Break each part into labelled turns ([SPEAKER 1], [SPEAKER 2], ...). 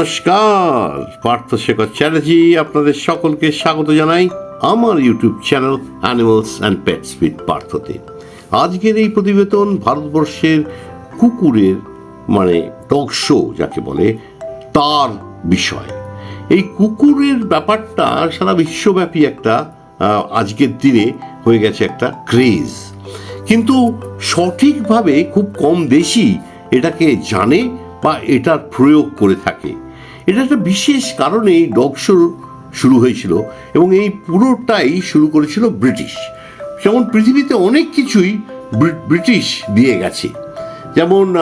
[SPEAKER 1] নমস্কার। পার্থ শেখর চ্যাটার্জি আপনাদের সকলকে স্বাগত জানাই আমার YouTube channel animals and pets with পার্থতে। আজকের এই প্রতিবেদন ভারতবর্ষের কুকুরের মানে টক শো যাকে বলে, তার বিষয়। এই কুকুরের ব্যাপারটা সারা বিশ্বব্যাপী একটা আজকের দিনে হয়ে গেছে একটা ক্রেজ কিন্তু সঠিকভাবে খুব কম দেশই এটাকে জানে বা এটার প্রয়োগ করে থাকে। এটা একটা বিশেষ কারণে এই ডগ শো শুরু হয়েছিল এবং এই পুরোটাই শুরু করেছিল ব্রিটিশ। যেমন পৃথিবীতে অনেক কিছুই ব্রিটিশ দিয়ে গেছে। যেমন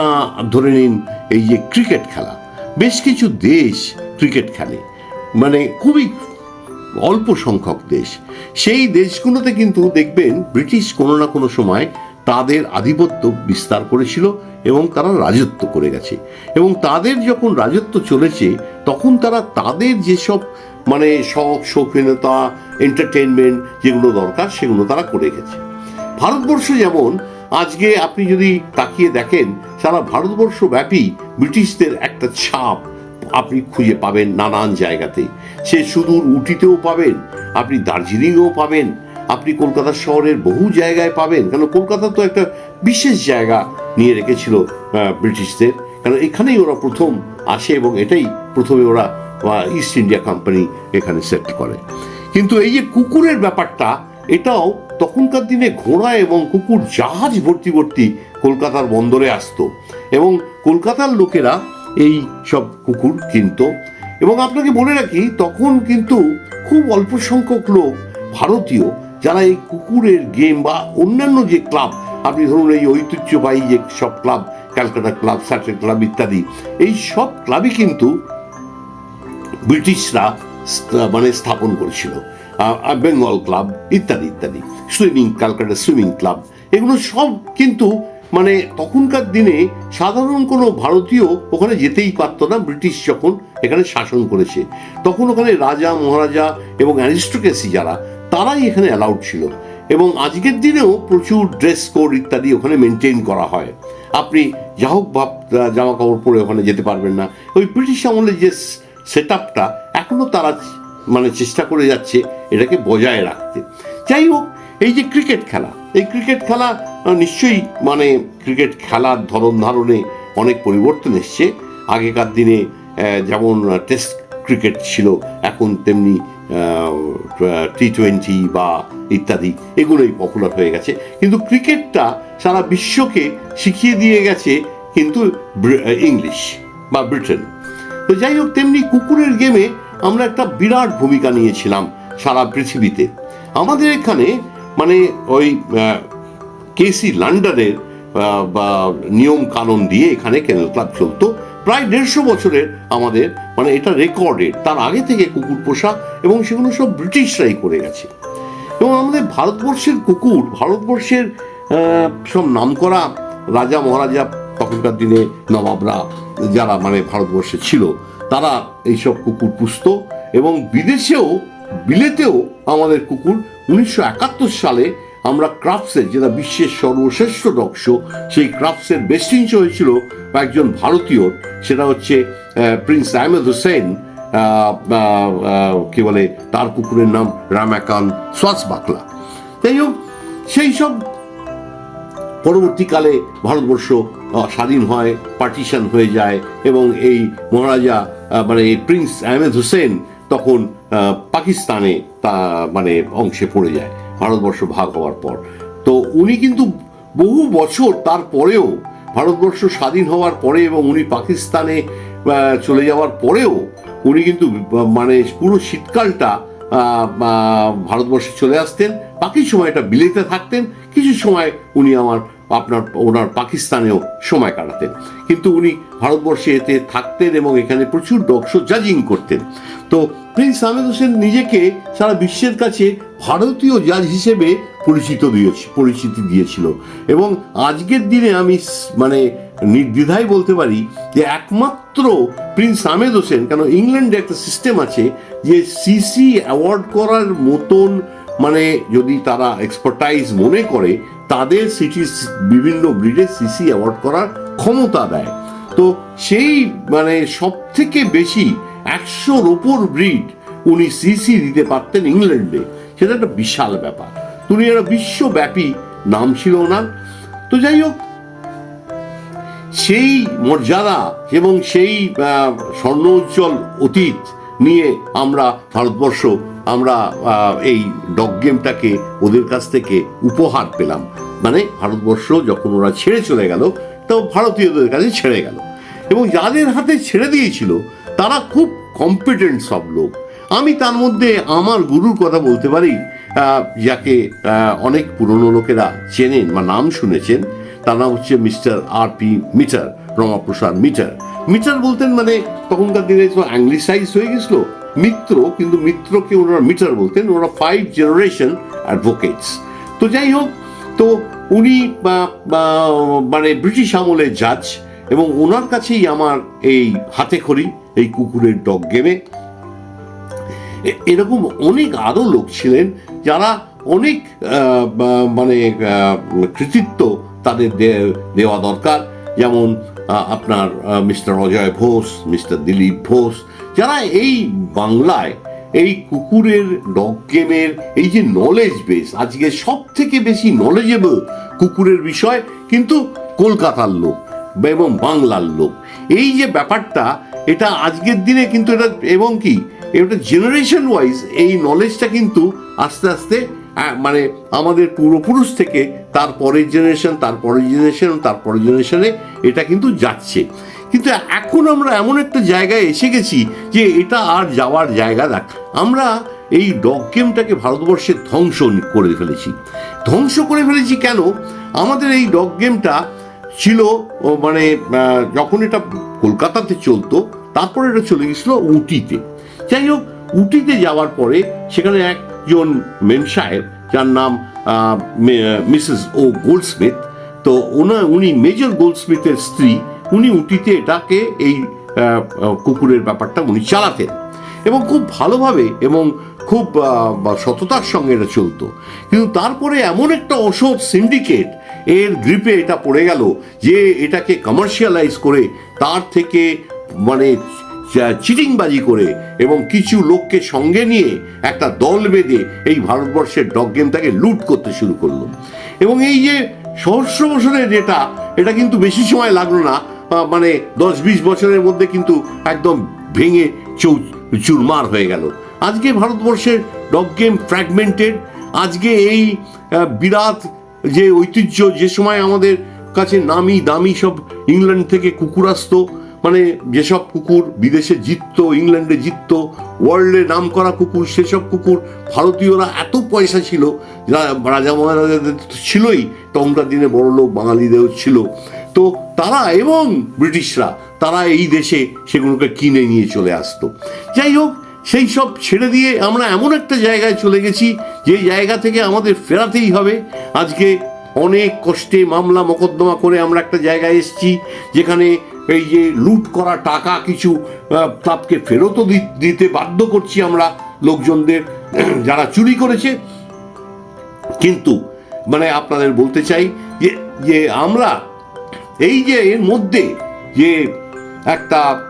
[SPEAKER 1] ধরে নিন এই যে ক্রিকেট খেলা। বেশ কিছু দেশ ক্রিকেট খেলে। মানে খুবই অল্প সংখ্যক দেশ। সেই দেশগুলোতে কিন্তু দেখবেন ব্রিটিশ কোনো না কোনো সময় তাদের আধিপত্য বিস্তার করেছিল এবং তারা রাজত্ব করে গেছে। এবং তাদের যখন রাজত্ব চলেছে, তখন তারা তাদের যেসব মানে শখ, শৌখিনতা এন্টারটেনমেন্ট যেগুলো দরকার, সেগুলো তারা করে গেছে। ভারতবর্ষ যেমন, আজকে আপনি যদি তাকিয়ে দেখেন, সারা ভারতবর্ষ ব্যাপী ব্রিটিশদের একটা ছাপ আপনি খুঁজে পাবেন নানান জায়গাতে। সে সুদূর উটিতেও পাবেন, আপনি দার্জিলিংয়েও পাবেন আপনি কলকাতা শহরের বহু জায়গায় পাবেন। কেন কলকাতা তো একটা বিশেষ জায়গা নিয়ে রেখেছিল ব্রিটিশদের। কারণ এখানেই ওরা প্রথম আসে এবং এটাই প্রথমে ওরা ইস্ট ইন্ডিয়া কোম্পানি এখানে সেট করে। কিন্তু এই যে কুকুরের ব্যাপারটা, এটাও তখনকার দিনে ঘোড়া এবং কুকুর জাহাজ ভর্তি ভর্তি কলকাতার বন্দরে আসতো। এবং কলকাতার লোকেরা এই সব কুকুর কিনতো। এবং আপনাকে বলে রাখি, তখন কিন্তু খুব অল্প সংখ্যক লোক ভারতীয় যারা এই কুকুরের গেম বা অন্যান্য যে ক্লাব আপনি ধরুন এই ঐতিহ্যবাহী যে সব ক্লাব ক্যালকাটা ক্লাব স্যাটেল ক্লাব ইত্যাদি, এই সব ক্লাবই কিন্তু ব্রিটিশরা মানে স্থাপন করেছিল। বেঙ্গল ক্লাব ইত্যাদি ইত্যাদি সুইমিং ক্যালকাটা সুইমিং ক্লাব এগুলো সব কিন্তু মানে তখনকার দিনে সাধারণ কোনো ভারতীয় ওখানে যেতেই পারতো না, ব্রিটিশ যখন এখানে শাসন করেছে। তখন ওখানে রাজা, মহারাজা এবং অ্যারিস্টোক্রেসি যারা তারাই এখানে অ্যালাউড ছিল। এবং আজকের দিনেও প্রচুর ড্রেস কোড ইত্যাদি ওখানে মেনটেন করা হয়। আপনি যা হোক ভাব জামা কাপড় পরে ওখানে যেতে পারবেন না। ওই ব্রিটিশ আমলের যে সেট আপটা এখনও তারা মানে চেষ্টা করে যাচ্ছে এটাকে বজায় রাখতে। যাই হোক, এই যে ক্রিকেট খেলা, এই ক্রিকেট খেলা নিশ্চয়ই মানে ক্রিকেট খেলার ধরন ধারণে অনেক পরিবর্তন এসছে। আগেকার দিনে যেমন টেস্ট ক্রিকেট ছিল, এখন তেমনি টি টোয়েন্টি বা ইত্যাদি, এগুলোই পপুলার হয়ে গেছে। কিন্তু ক্রিকেটটা সারা বিশ্বকে শিখিয়ে দিয়ে গেছে কিন্তু ইংলিশ বা ব্রিটেন তো যাই হোক, তেমনি কুকুরের গেমে আমরা একটা বিরাট ভূমিকা নিয়েছিলাম সারা পৃথিবীতে। আমাদের এখানে মানে ওই কেসি লন্ডনের বা নিয়ম কানুন দিয়ে এখানে কেনেল ক্লাব চলতো। প্রায় দেড়শো বছরের আমাদের মানে এটা রেকর্ডেড। তার আগে থেকে কুকুর পোষা এবং সেগুলো সব ব্রিটিশরাই করে গেছে। এবং আমাদের ভারতবর্ষের কুকুর, ভারতবর্ষের সব নামকরা রাজা, মহারাজা তখনকার দিনে নবাবরা যারা মানে ভারতবর্ষে ছিল, তারা এইসব কুকুর পুষত এবং বিদেশেও, বিলেতেও আমাদের কুকুর উনিশশো একাত্তর সালে আমরা ক্রাফটসের যেটা বিশ্বের সর্বশ্রেষ্ঠ ডক্স সেই ক্রাফটসের বেস্টিং হয়েছিল একজন ভারতীয়, সেটা হচ্ছে প্রিন্স আহমেদ হোসেন কি বলে, তার কুকুরের নাম রামাকান সোয়াস বাকলা যাই হোক, সেই সব পরবর্তীকালে ভারতবর্ষ স্বাধীন হয় পার্টিশন হয়ে যায়, এবং এই মহারাজা মানে এই প্রিন্স আহমেদ হোসেন তখন পাকিস্তানে তা মানে অংশে পড়ে যায়। ভারতবর্ষ ভাগ হওয়ার পর। তো উনি কিন্তু বহু বছর তারপরেও, ভারতবর্ষ স্বাধীন হওয়ার পরে এবং উনি পাকিস্তানে চলে যাওয়ার পরেও উনি কিন্তু মানে পুরো শীতকালটা ভারতবর্ষে চলে আসতেন। বাকি সময়টা বিলেতে থাকতেন। কিছু সময় উনি আমার আপনার ওনার পাকিস্তানেও সময় কাটাতেন। কিন্তু উনি ভারতবর্ষে এতে থাকতেন এবং এখানে প্রচুর ডক্স জাজিং করতেন। তো প্রিন্স আহমেদ হোসেন নিজেকে সারা বিশ্বের কাছে ভারতীয় জাজ হিসেবে পরিচিত দিয়েছে, পরিচিতি দিয়েছিল। এবং আজকের দিনে আমি মানে নির্দ্বিধায় বলতে পারি যে একমাত্র প্রিন্স আহমেদ হোসেন, কেন ইংল্যান্ডে একটা সিস্টেম আছে যে সিসি অ্যাওয়ার্ড করার মতন মানে যদি তারা এক্সপার্টাইজ মনে করে তাদের সিটি বিভিন্ন ব্রিডের সিসি অ্যাওয়ার্ড করার ক্ষমতা দেয়। তো সেই মানে সব থেকে বেশি একশোর ওপর ব্রিড উনি সিসি দিতে পারতেন ইংল্যান্ডে। সেটা একটা বিশাল ব্যাপার। উনি একটা বিশ্বব্যাপী নাম ছিল ওনার। তো যাই হোক, সেই মর্যাদা এবং সেই স্বর্ণ উজ্জ্বল অতীত নিয়ে আমরা ভারতবর্ষ, আমরা এই ডগ গেমটাকে ওদের কাছ থেকে উপহার পেলাম। মানে ভারতবর্ষ যখন ওরা ছেড়ে চলে গেল, তো ভারতীয়দের কাছে ছেড়ে গেল। এবং যাদের হাতে ছেড়ে দিয়েছিল, তারা খুব কম্পিটেন্ট সব লোক। আমি তার মধ্যে আমার গুরুর কথা বলতে পারি যাকে অনেক পুরনো লোকেরা চেনেন বা নাম শুনেছেন। তার নাম হচ্ছে mister R P Mitter, Ramaprasad Mitter. Mitter বলতেন মানে তখনকার দিনে তো অ্যাংলিসাইজ হয়ে গেছিল। মিত্র, কিন্তু মিত্রকে ওনারা মিটার বলতেন ওরা ফাইভ জেনারেশন অ্যাডভোকেটস তো যাই হোক, তো উনি মানে ব্রিটিশ আমলে জাজ এবং ওনার কাছেই আমার এই হাতে খড়ি এই কুকুরের ডগ গেমে এরকম অনেক আরও লোক ছিলেন যারা অনেক মানে কৃতিত্ব তাদের দেওয়া দরকার। যেমন আপনার মিস্টার অজয় ঘোষ, মিস্টার দিলীপ ঘোষ, যারা এই বাংলায়, এই কুকুরের ডগ গেমের, এই যে নলেজ বেস আজকে সব থেকে বেশি নলেজেবল কুকুরের বিষয়, কিন্তু কলকাতার লোক এবং বাংলার লোক। এই যে ব্যাপারটা, এটা আজকের দিনে কিন্তু এটা, এবং কি, এটা জেনারেশন ওয়াইজ এই নলেজটা কিন্তু আস্তে আস্তে মানে আমাদের পূর্বপুরুষ থেকে তার পরের জেনারেশন তার পরের জেনারেশন তার পরের জেনারেশনে এটা কিন্তু যাচ্ছে। কিন্তু এখন আমরা এমন একটা জায়গায় এসে গেছি যে এটা আর যাওয়ার জায়গা দেখ আমরা এই ডগ গেমটাকে ভারতবর্ষে ধ্বংস করে ফেলেছি। ধ্বংস করে ফেলেছি কেন? আমাদের এই ডগ গেমটা ছিল মানে যখন এটা কলকাতাতে চলতো, তারপরে এটা চলে গেছিল উটিতে। যাই হোক, উটিতে যাওয়ার পরে সেখানে একজন মেম সাহেব যার নাম মিসেস ও গোল্ডস্মিথ, তো ওনার উনি মেজর গোল্ডস্মিথের স্ত্রী, উনি উটিতে এটাকে এই কুকুরের ব্যাপারটা উনি চালাতেন। এবং খুব ভালোভাবে এবং খুব সততার সঙ্গে এটা চলতো। কিন্তু তারপরে এমন একটা অসৎ সিন্ডিকেট এর গ্রিপে এটা পড়ে গেল যে এটাকে কমার্শিয়ালাইজ করে তার থেকে মানে চিটিংবাজি করে এবং কিছু লোককে সঙ্গে নিয়ে একটা দল বেঁধে এই ভারতবর্ষের ডগ গেমটাকে লুট করতে শুরু করল। এবং এই যে সহস্র বছরের এটা এটা কিন্তু বেশি সময় লাগল না মানে দশ বিশ বছরের মধ্যে কিন্তু একদম ভেঙে চৌ, চুরমার হয়ে গেল। আজকে ভারতবর্ষের ডগ গেম ফ্র্যাগমেন্টেড, আজকে এই বিরাট যে ঐতিহ্য, যে সময় আমাদের কাছে নামি দামি সব ইংল্যান্ড থেকে কুকুর আসতো মানে যেসব কুকুর বিদেশে জিততো, ইংল্যান্ডে জিততো, ওয়ার্ল্ডে নাম করা কুকুর, সেসব কুকুর ভারতীয়রা এত পয়সা ছিল রাজা মহারাজাদের ছিলই, তখনকার দিনে বড় লোক বাঙালিদেরও ছিল। তো তারা এবং ব্রিটিশরা, তারা এই দেশে সেগুলোকে কিনে নিয়ে চলে আসতো। যাই হোক, সেই সব ছেড়ে দিয়ে আমরা এমন একটা জায়গায় চলে গেছি, যে জায়গা থেকে আমাদের ফেরাতেই হবে। আজকে অনেক কষ্টে মামলা মোকদ্দমা করে আমরা একটা জায়গায় এসেছি, যেখানে এই যে লুট করা টাকা কিছু তাপকে ফেরতও দিতে বাধ্য করছি আমরা লোকজনদের, যারা চুরি করেছে। কিন্তু মানে আপনাদের বলতে চাই যে যে আমরা, এই যে এর মধ্যে যে একটা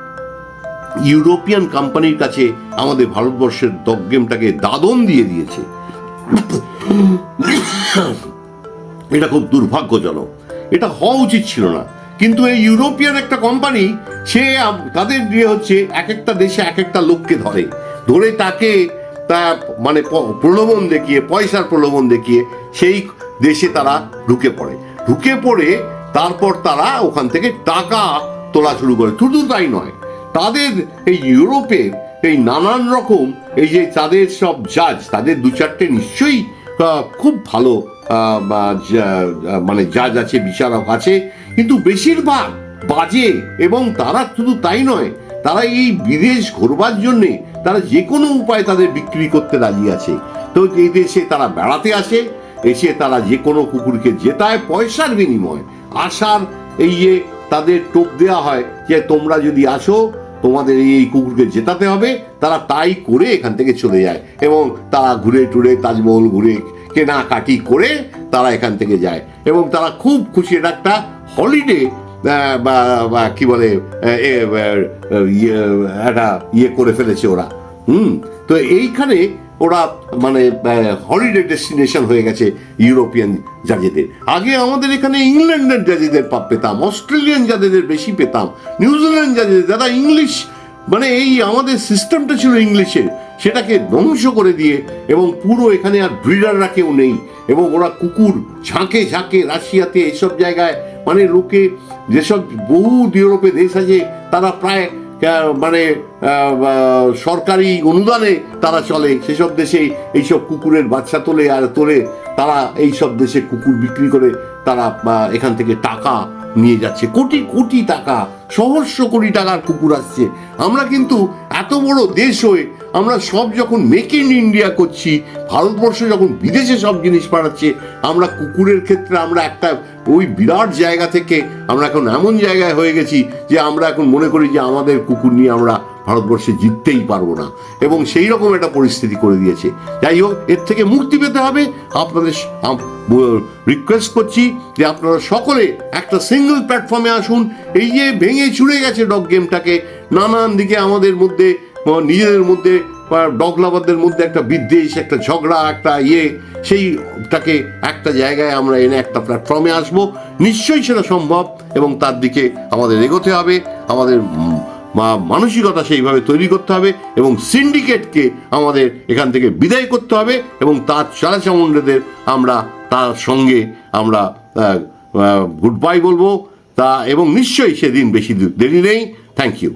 [SPEAKER 1] ইউরোপিয়ান কোম্পানির কাছে আমাদের ভারতবর্ষের গেমটাকে দাদন দিয়ে দিয়েছে। এটা খুব দুর্ভাগ্যজনক। এটা হওয়া উচিত ছিল না। কিন্তু এই ইউরোপিয়ান একটা কোম্পানি, সে তাদের দিয়ে হচ্ছে এক একটা দেশে এক একটা লোককে ধরে। ধরে তাকে তা মানে প্রলোভন দেখিয়ে, পয়সার প্রলোভন দেখিয়ে সেই দেশে তারা ঢুকে পড়ে। ঢুকে পড়ে তারপর তারা ওখান থেকে টাকা তোলা শুরু করে। শুধু তাই নয়, তাদের এই ইউরোপে এই নানান রকম, এই যে তাদের সব জাজ, তাদের দু চারটে নিশ্চয়ই খুব ভালো মানে জাজ আছে, বিচারক আছে কিন্তু বেশিরভাগ বাজে এবং তারা শুধু তাই নয়, তারা এই বিদেশ ঘোরবার জন্যে তারা যে কোনো উপায় তাদের বিক্রি করতে রাজি আছে। তো এই দেশে তারা বেড়াতে আসে, এসে তারা যে কোনো কুকুরকে জেতায় পয়সার বিনিময়। আসার এই যে তাদের টোপ দেওয়া হয় যে তোমরা যদি আসো, তোমাদের এই কুকুরকে জেতাতে হবে, তারা তাই করে এখান থেকে চলে যায় এবং তারা ঘুরে টুরে তাজমহল ঘুরে কেনাকাটি করে তারা এখান থেকে যায় এবং তারা খুব খুশি। এটা একটা হলিডে বা কি বলে ইয়ে, একটা ইয়ে করে ফেলেছে ওরা। হুম তো এইখানে ওরা মানে হলিডে ডেস্টিনেশন হয়ে গেছে ইউরোপিয়ান জাজেদের আগে আমাদের এখানে ইংল্যান্ডের জাজেদের পাপ পেতাম অস্ট্রেলিয়ান জাজেদের বেশি পেতাম নিউজিল্যান্ড জাজেদের যারা ইংলিশ মানে এই আমাদের সিস্টেমটা ছিল ইংলিশের সেটাকে ধ্বংস করে দিয়ে এবং পুরো এখানে আর ব্রিডাররা কেউ নেই এবং ওরা কুকুর ঝাঁকে ঝাঁকে রাশিয়াতে এসব জায়গায় মানে লোকে যেসব বহু ইউরোপে দেশ আছে, তারা প্রায় মানে সরকারি অনুদানে তারা চলে। সেসব দেশে এইসব কুকুরের বাচ্চা তোলে আর তোলে, তারা এইসব দেশে কুকুর বিক্রি করে, তারা এখান থেকে টাকা নিয়ে যাচ্ছে। কোটি কোটি টাকা, সহস্র কোটি টাকার কুকুর আসছে। আমরা কিন্তু এত বড় দেশ হয়ে আমরা সব যখন মেক ইন ইন্ডিয়া করছি, ভারতবর্ষ যখন বিদেশে সব জিনিস পাঠাচ্ছে আমরা কুকুরের ক্ষেত্রে আমরা একটা ওই বিরাট জায়গা থেকে আমরা এখন এমন জায়গায় হয়ে গেছি যে আমরা এখন মনে করি যে আমাদের কুকুর নিয়ে আমরা ভারতবর্ষে জিততেই পারব না। এবং সেই রকম একটা পরিস্থিতি করে দিয়েছে। যাই হোক, এর থেকে মুক্তি পেতে হবে। আপনাদের রিকোয়েস্ট করছি যে আপনারা সকলে একটা সিঙ্গেল প্ল্যাটফর্মে আসুন। এই যে ভেঙে ছুড়ে গেছে ডগ গেমটাকে নানান দিকে আমাদের মধ্যে নিজেদের মধ্যে ডগলাবাদের মধ্যে একটা বিদ্বেষ, একটা ঝগড়া, একটা ইয়ে সেইটাকে একটা জায়গায় আমরা এনে একটা প্ল্যাটফর্মে আসব। নিশ্চয়ই সেটা সম্ভব এবং তার দিকে আমাদের এগোতে হবে। আমাদের মানসিকতা সেইভাবে তৈরি করতে হবে এবং সিন্ডিকেটকে আমাদের এখান থেকে বিদায় করতে হবে এবং তার চালাচামুন্ডেদের আমরা তার সঙ্গে আমরা গুড বাই বলব। তা এবং নিশ্চয়ই সেদিন বেশি দেরি নেই। Thank you